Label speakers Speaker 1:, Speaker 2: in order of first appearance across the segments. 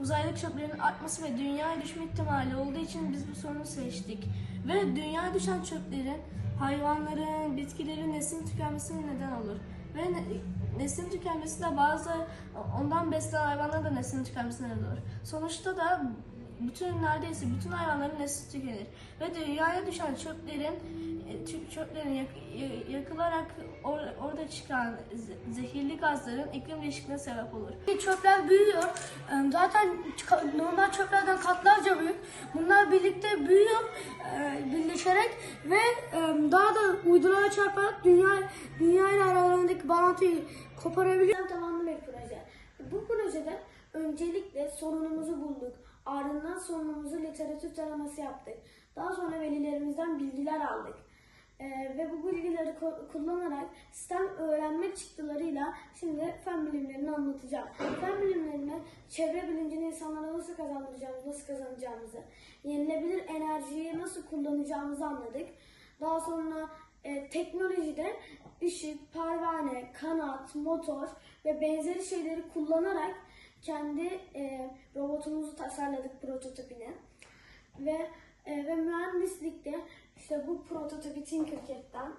Speaker 1: Uzaylı çöplerin artması ve dünyaya düşme ihtimali olduğu için biz bu sorunu seçtik. Ve dünyaya düşen çöplerin hayvanların, bitkilerin neslin tükenmesine neden olur. Ve ne- neslin tükenmesi de bazı ondan beslenen hayvanların da neslin tükenmesine neden olur. Sonuçta da bütün neredeyse bütün hayvanların nesli tükenir. Ve dünyaya düşen çöplerin e, çö- çöplerin yak- ya- yakılarak or- orada çıkan ze- zehirli gazların iklim değişikliğine sebep olur.
Speaker 2: Çöpler büyüyor. Ee, Zaten normal çöplerden katlarca büyük. Bunlar birlikte büyüyor, e, birleşerek ve e, daha da uydulara çarparak dünya dünya ile aralarındaki bağlantıyı koparabiliyor. Tamamlı bir proje. Bu projede öncelikle sorunumuzu bulduk. Ardından sorunumuzu literatür taraması yaptık. Daha sonra velilerimizden bilgiler aldık. Ee, ve bu bilgileri kullanarak sistem öğrenme çıktılarıyla şimdi fen bilimlerini anlatacağım. Fen bilimlerini çevre bilincini insanlara nasıl kazandıracağımızı, nasıl kazanacağımızı, yenilebilir enerjiyi nasıl kullanacağımızı anladık. Daha sonra e, teknolojide ışık, pervane, kanat, motor ve benzeri şeyleri kullanarak kendi e, robotumuzu tasarladık prototipini ve e, ve mühendislikte işte bu prototipi Tinkercad'den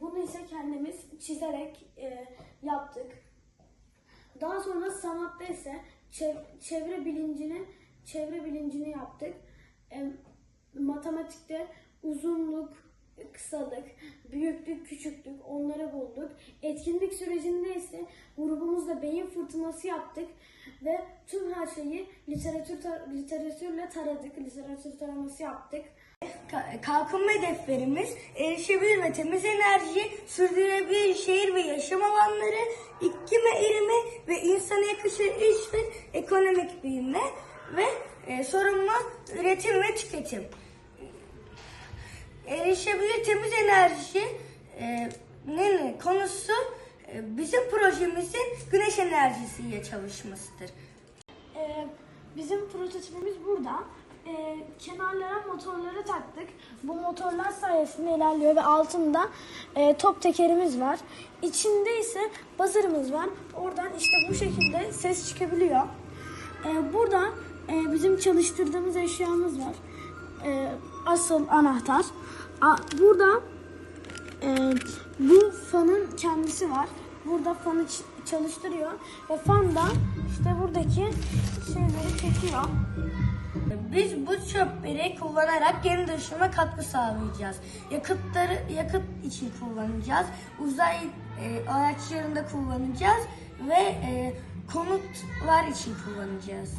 Speaker 2: bunu ise kendimiz çizerek e, yaptık. Daha sonra sanatta ise çev- çevre bilincini çevre bilincini yaptık. E, matematikte uzunluk, kısalık, büyüklük, küçüklük onları bulduk. Etkinlik sürecinde ise beyin fırtınası yaptık ve tüm her şeyi literatür tar- literatürle taradık, literatür taraması yaptık.
Speaker 3: Ka- Kalkınma hedeflerimiz erişebilir ve temiz enerji, sürdürülebilir şehir ve yaşam alanları, iklime erime ve insana yakışır iş ve ekonomik büyüme ve e, sorumlu üretim ve tüketim. Erişebilir temiz enerji e, konusu bizim projemizin güneş enerjisiyle çalışmasıdır.
Speaker 2: Ee, bizim prototipimiz burada. Ee, kenarlara motorları taktık. Bu motorlar sayesinde ilerliyor ve altında e, top tekerimiz var. İçinde ise buzzer'ımız var. Oradan işte bu şekilde ses çıkabiliyor. Ee, burada e, bizim çalıştırdığımız eşyamız var. Ee, asıl anahtar. A, burada e, bu fanın kendisi var. Burada fanı çalıştırıyor ve fan da işte buradaki şeyleri çekiyor.
Speaker 3: Biz bu çöpleri kullanarak geri dönüşüme katkı sağlayacağız. Yakıtları yakıt için kullanacağız. Uzay e, araçlarında kullanacağız ve e, konutlar için kullanacağız.